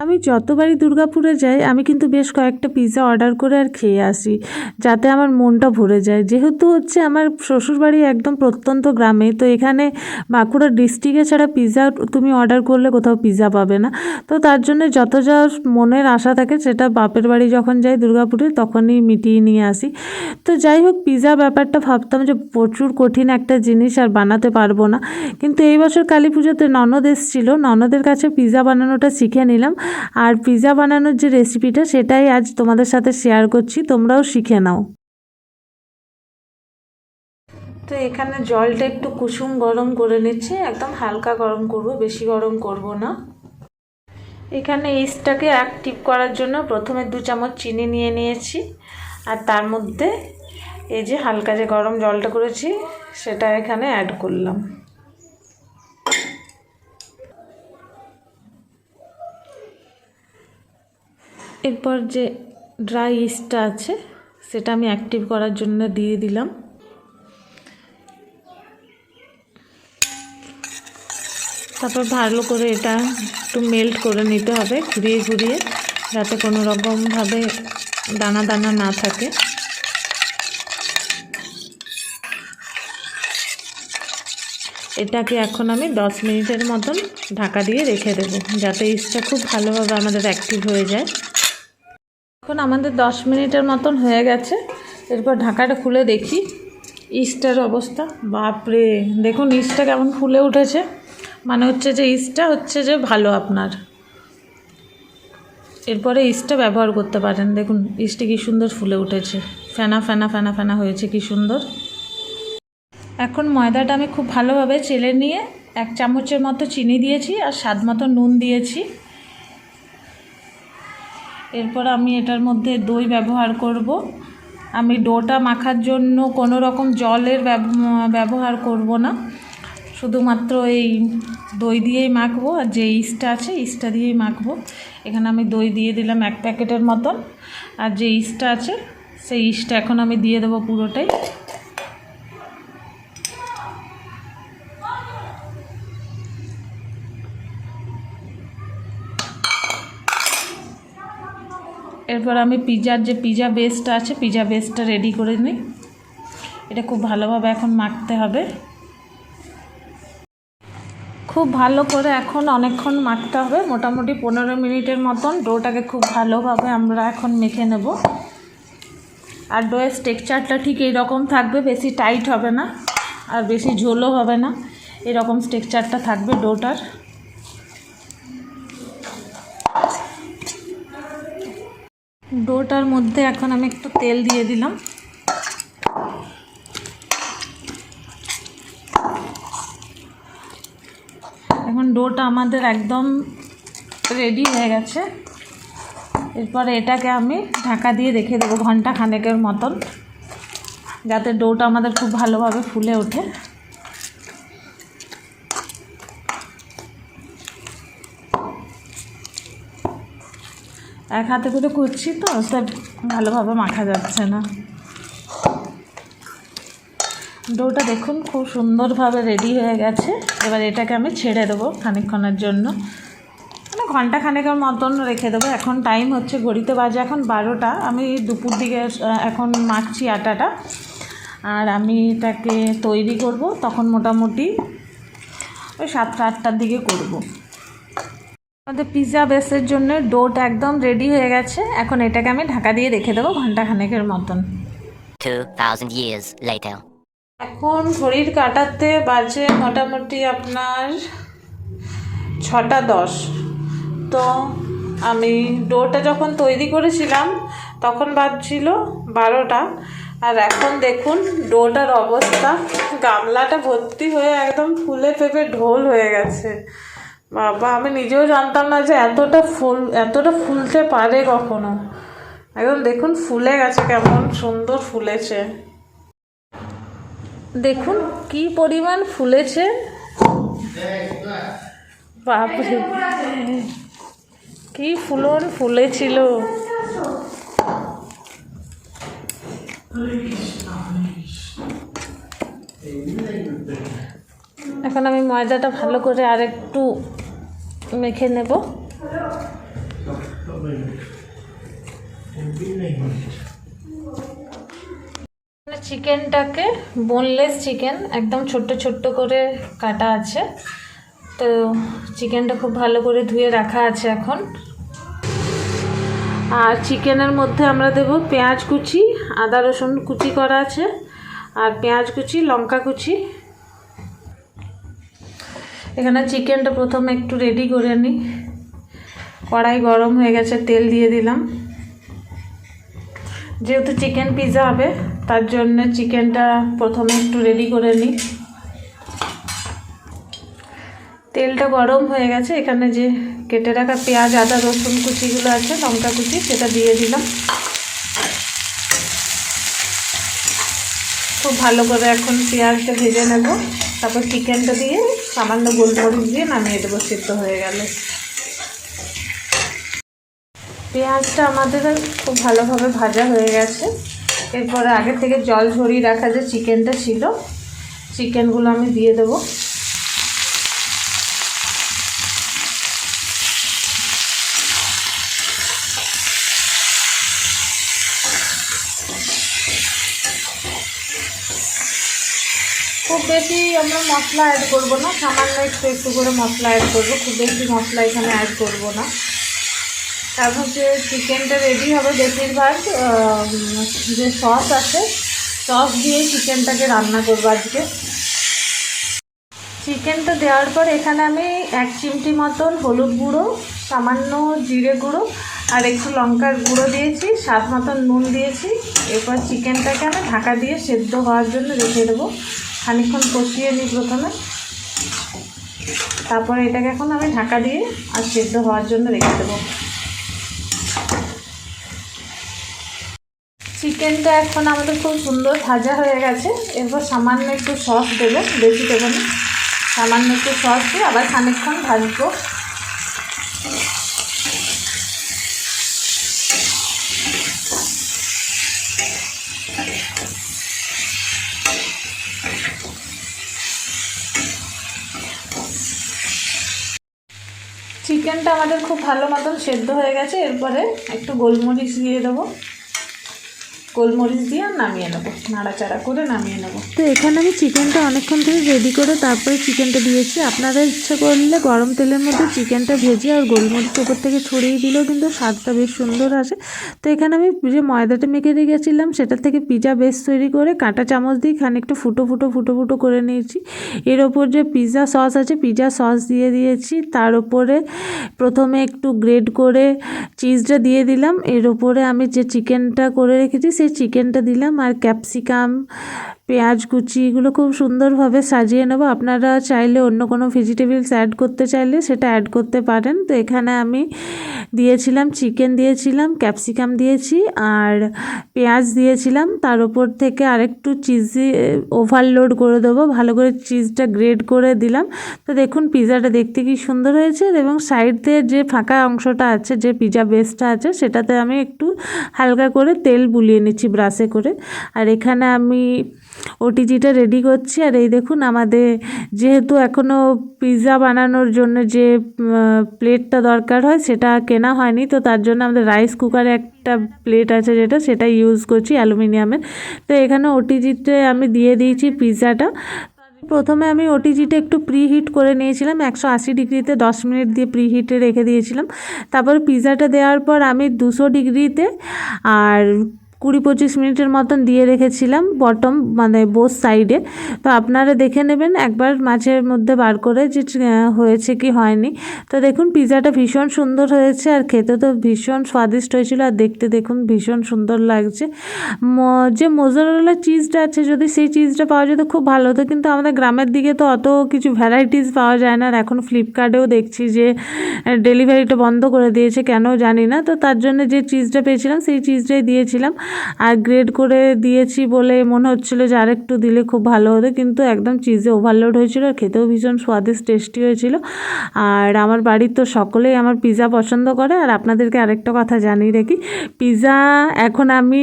আমি যতবারই দুর্গাপুরে যাই, আমি কিন্তু বেশ কয়েকটা পিৎজা অর্ডার করে আর খেয়ে আসি, যাতে আমার মনটা ভরে যায়। যেহেতু হচ্ছে আমার শ্বশুরবাড়ি একদম প্রত্যন্ত গ্রামে, তো এখানে বাঁকুড়া ডিস্ট্রিক্টে ছাড়া পিৎজা তুমি অর্ডার করলে কোথাও পিৎজা পাবে না। তো তার জন্য যত যা মনের আশা থাকে, সেটা বাপের বাড়ি যখন যাই দুর্গাপুরে, তখনই মিটিয়ে নিয়ে আসি। তো যাই হোক পিৎজা ব্যাপারটা ভাবতাম যে প্রচুর কঠিন একটা জিনিস আর বানাতে পারব না। কিন্তু এই বছর কালী পুজোতে ননদ এসেছিল, ননদের কাছে পিৎজা বানানোটা শিখে নিলাম। আর পিৎজা বানানোর যে রেসিপিটা সেটাই আজ তোমাদের সাথে শেয়ার করছি। তোমরাও শিখে নাও। তো এখানে জলটা একটু কুসুম গরম করে নিচ্ছি। একদম হালকা গরম করব, বেশি গরম করব না। এখানে ইস্টটাকে অ্যাক্টিভ করার জন্য প্রথমে দু চামচ চিনি নিয়ে নিয়েছি। আর তার মধ্যে এই যে হালকা যে গরম জলটা করেছি, সেটা এখানে অ্যাড করলাম। এরপর যে ড্রাই ইস্টটা আছে, সেটা আমি অ্যাক্টিভ করার জন্য দিয়ে দিলাম। তারপর ভালো করে এটা একটু মেল্ট করে নিতে হবে ঘুরিয়ে ঘুরিয়ে, যাতে কোনো রকমভাবে দানা দানা না থাকে। এটাকে এখন আমি দশ মিনিটের মতন ঢাকা দিয়ে রেখে দেবো, যাতে ইস্টটা খুব ভালোভাবে আমাদের অ্যাক্টিভ হয়ে যায়। এখন আমাদের দশ মিনিটের মতন হয়ে গেছে। এরপর ঢাকাটা খুলে দেখি। ইস্টের অবস্থা, বাপরে। দেখুন, ইস্টটা কেমন ফুলে উঠেছে। মানে হচ্ছে যে, ইস্টটা হচ্ছে যে ভালো আপনার। এরপরে ইস্টটা ব্যবহার করতে পারেন। দেখুন, ইস্টে কী সুন্দর ফুলে উঠেছে। ফেনা ফেনা ফেনা ফেনা হয়েছে, কী সুন্দর। এখন ময়দাটা আমি খুব ভালোভাবে চেলে নিয়ে এক চামচের মতো চিনি দিয়েছি আর স্বাদ মতো নুন দিয়েছি। এরপর আমি এটার মধ্যে দই ব্যবহার করব। আমি ডোটা মাখার জন্য কোনো রকম জলের ব্যব- ব্যবহার করব না। শুধুমাত্র এই দই দিয়েই মাখবো আর যে ইস্টটা আছে ইস্টটা দিয়েই মাখবো। এখানে আমি দই দিয়ে দিলাম এক প্যাকেটের মতন। আর যে ইস্টটা আছে সেই ইস্টটা এখন আমি দিয়ে দেবো পুরোটাই। এরপর আমি পিজার যে পিজা বেসটা আছে, পিজা বেসটা রেডি করে নিই। এটা খুব ভালোভাবে এখন মাখতে হবে। খুব ভালো করে এখন অনেকক্ষণ মাখতে হবে, মোটামুটি পনেরো মিনিটের মতন। ডোটাকে খুব ভালোভাবে আমরা এখন মেখে নেব। আর ডোয়ের স্টেকচারটা ঠিক এইরকম থাকবে, বেশি টাইট হবে না, আর বেশি ঝোলও হবে না। এরকম স্টেকচারটা থাকবে ডোটার। ডোটার মধ্যে এখন আমি একটু তেল দিয়ে দিলাম। এখন ডোটা আমাদের একদম রেডি হয়ে গেছে। এরপরে এটাকে আমি ঢাকা দিয়ে রেখে দেবো ঘণ্টা খানেকের মতন, যাতে ডোটা আমাদের খুব ভালোভাবে ফুলে ওঠে। এক হাতে করে করছি তো তাই ভালোভাবে মাখা যাচ্ছে না। ডোটা দেখুন, খুব সুন্দরভাবে রেডি হয়ে গেছে। এবার এটাকে আমি ছেড়ে দেবো খানিকক্ষণের জন্য। মানে ঘণ্টা খানেকের মতন রেখে দেবো। এখন টাইম হচ্ছে ঘড়িতে বাজে এখন বারোটা। আমি দুপুর দিকে এখন মাখছি আটাটা। আর আমি এটাকে তৈরি করব, তখন মোটামুটি ওই সাতটা, আটটার দিকে করব। আমাদের পিৎজা বেসের জন্য ডোটা একদম রেডি হয়ে গেছে। এখন এটাকে আমি ঢাকা দিয়ে রেখে দেবো ঘণ্টা খানেকের মতন 2,000 years later. এখন ঘড়ির কাটাতে বাজে মোটামুটি আপনার ছটা দশ। তো আমি ডোটা যখন তৈরি করেছিলাম তখন বাজছিল বারোটা। আর এখন দেখুন ডোটার অবস্থা। গামলাটা ভর্তি হয়ে একদম ফুলে ফেপে ঢোল হয়ে গেছে। বাবা, আমি নিজেও জানতাম না যে এতটা ফুল, এতটা ফুলতে পারে কখনো। একদম দেখুন, ফুলে গেছে, কেমন সুন্দর ফুলেছে। দেখুন, কি পরিমাণ ফুলেছে। বাপরে। কি ফুলন ফুলেছিল। এখন আমি ময়দাটা ভালো করে আরেকটু মেখে নেব চিকেনটাকে বোনলেস চিকেন একদম ছোট্ট ছোট্ট করে কাটা আছে। তো চিকেনটা খুব ভালো করে ধুয়ে রাখা আছে এখন। আর চিকেনের মধ্যে আমরা দেব পেঁয়াজ কুচি, আদা রসুন কুচি করা আছে, আর পেঁয়াজ কুচি, লঙ্কা কুচি। এখানে চিকেনটা প্রথমে একটু রেডি করে নিই কড়াই গরম হয়ে গেছে, তেল দিয়ে দিলাম। যেহেতু চিকেন পিৎজা হবে, তার জন্য চিকেনটা প্রথমে একটু রেডি করে নিই তেলটা গরম হয়ে গেছে, এখানে যে কেটে রাখা পেঁয়াজ, আদা, রসুন কুচিগুলো আছে, লঙ্কা কুচি, সেটা দিয়ে দিলাম। খুব ভালো করে এখন পেঁয়াজটা ভেজে নেব। তারপর চিকেনটা দিয়ে সামান্য গোলমরিচ দিয়ে নামিয়ে দেবো, সিদ্ধ হয়ে গেলে। পেঁয়াজটা আমাদের খুব ভালোভাবে ভাজা হয়ে গেছে। এরপরে আগে থেকে জল ঝরিয়ে রাখা যে চিকেনটা ছিল চিকেনগুলো আমি দিয়ে দেবো। খুব বেশি আমরা মশলা অ্যাড করব না, সামান্য একটু একটু করে মশলা অ্যাড করব, খুব বেশি মশলা এখানে অ্যাড করব না। তারপর যে চিকেনটা রেডি হবে, বেশিরভাগ যে সস আছে সস দিয়ে চিকেনটাকে রান্না করব আজকে। চিকেনটা দেওয়ার পর এখানে আমি এক চিমটি মতন হলুদ গুঁড়ো, সামান্য জিরে গুঁড়ো, আর একটু লঙ্কার গুঁড়ো দিয়েছি, স্বাদ মতন নুন দিয়েছি। এরপর চিকেনটাকে আমি ঢাকা দিয়ে সেদ্ধ হওয়ার জন্য রেখে দেবো। খানিকক্ষণ কষিয়ে নিই প্রথমে। তারপরে এটাকে এখন আমি ঢাকা দিয়ে আর সেদ্ধ হওয়ার জন্য রেখে দেবো। চিকেনটা এখন আমাদের খুব সুন্দর ভাজা হয়ে গেছে। এরপর সামান্য একটু সস দেবেন, বেশি দেবেন সামান্য একটু সস দিয়ে আবার খানিক্ষণ ভাজবো। চিকেনটা আমাদের খুব ভালো মতন সেদ্ধ হয়ে গেছে এরপরে একটু গোলমরিচ দিয়ে দেবো। গোলমরিচ দিয়ে নামিয়ে নেব, নাড়াচাড়া করে নামিয়ে নেব। তো এখানে আমি চিকেনটা অনেকক্ষণ ধরে রেডি করে তারপরে চিকেনটা দিয়েছি। আপনারা ইচ্ছা করলে গরম তেলের মধ্যে চিকেনটা ভেজে আর গোলমরিচ উপর থেকে ছড়িয়ে দিলেও কিন্তু স্বাদটা বেশ সুন্দর আসে। তো এখানে আমি যে ময়দাটা মেখে রেখেছিলাম সেটা থেকে পিজা বেস তৈরি করে কাঁটা চামচ দিয়ে খানিকটা ফুটো ফুটো ফুটো ফুটো করে নিয়েছি। এর ওপর যে পিৎজা সস আছে পিৎজা সস দিয়ে দিয়েছি। তার উপরে প্রথমে একটু গ্রেড করে চিজটা দিয়ে দিলাম। এর ওপরে আমি যে চিকেনটা করে রেখেছি, সেই চিকেনটা দিলাম আর ক্যাপসিকাম পেঁয়াজ, কুচি এগুলো খুব সুন্দরভাবে সাজিয়ে নেব। আপনারা চাইলে অন্য কোনো ভেজিটেবলস অ্যাড করতে চাইলে সেটা অ্যাড করতে পারেন। তো এখানে আমি দিয়েছিলাম চিকেন দিয়েছিলাম ক্যাপসিকাম দিয়েছি আর পেঁয়াজ দিয়েছিলাম। তার উপর থেকে আরেকটু চিজি ওভারলোড করে দেবো। ভালো করে চিজটা গ্রেড করে দিলাম। তো দেখুন পিৎজাটা দেখতে কি সুন্দর হয়েছে এবং সাইড দিয়ে যে ফাঁকা অংশটা আছে, যে পিৎজা বেসটা আছে, সেটাতে আমি একটু হালকা করে তেল বুলিয়ে নিচ্ছি ব্রাশে করে। আর এখানে আমি ওটিজিটা রেডি করছি। আর এই দেখুন, আমাদের যেহেতু এখনও পিৎজা বানানোর জন্য যে প্লেটটা দরকার হয়, সেটা কেনা হয়নি। তো তার জন্য আমাদের রাইস কুকারে একটা প্লেট আছে যেটা, সেটা ইউজ করছি অ্যালুমিনিয়ামের। তো এখানে ওটিজিতে আমি দিয়ে দিয়েছি পিৎজাটা প্রথমে আমি ওটিজিটা একটু প্রিহিট করে নিয়েছিলাম। একশো আশি ডিগ্রিতে দশ মিনিট দিয়ে প্রিহিটে রেখে দিয়েছিলাম। তারপর পিৎজাটা দেওয়ার পর আমি দুশো ডিগ্রিতে আর কুড়ি পঁচিশ মিনিটের মতন দিয়ে রেখেছিলাম বটম মানে বোস সাইডে তো আপনারা দেখে নেবেন, একবার মাঝের মধ্যে বার করে যে হয়েছে কি হয়নি। তো দেখুন পিৎজাটা ভীষণ সুন্দর হয়েছে আর খেতে তো ভীষণ স্বাদিষ্ট হয়েছিল। আর দেখতে দেখুন, ভীষণ সুন্দর লাগছে। যে মোজারেলা চিজটা আছে, যদি সেই চিজটা পাওয়া যেত খুব ভালো হতো। কিন্তু আমাদের গ্রামের দিকে তো অত কিছু ভ্যারাইটিস পাওয়া যায় না। আর এখন ফ্লিপকার্টেও দেখছি যে ডেলিভারিটা বন্ধ করে দিয়েছে, কেন জানি না। তো তার জন্য যে চিজটা পেয়েছিলাম, সেই চিজটাই দিয়েছিলাম। আর গ্রেড করে দিয়েছি বলে মনে হচ্ছিল যে আরেকটু দিলে খুব ভালো হতো। কিন্তু একদম চিজে ওভারলোড হয়েছিল আর খেতেও ভীষণ স্বাদিষ্ট টেস্টি হয়েছিল। আর আমার বাড়ির তো সকলেই আমার পিৎজা পছন্দ করে। আর আপনাদেরকে আরেকটা কথা জানিয়ে রাখি পিৎজা এখন আমি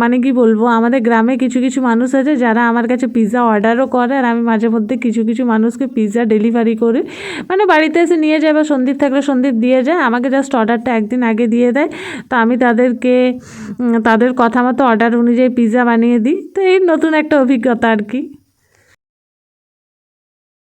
মানে কি বলব, আমাদের গ্রামে কিছু কিছু মানুষ আছে যারা আমার কাছে পিৎজা অর্ডারও করে। আর আমি মাঝে মধ্যে কিছু কিছু মানুষকে পিৎজা ডেলিভারি করি। মানে বাড়িতে এসে নিয়ে যায় বা সন্দীপ থাকলে সন্দীপ দিয়ে যায়। আমাকে জাস্ট অর্ডারটা একদিন আগে দিয়ে দেয়। তো আমি তাদেরকে তাদের কথা মতো অর্ডার অনুযায়ী পিৎজা বানিয়ে দিই। তো এই নতুন একটা অভিজ্ঞতা আর কি।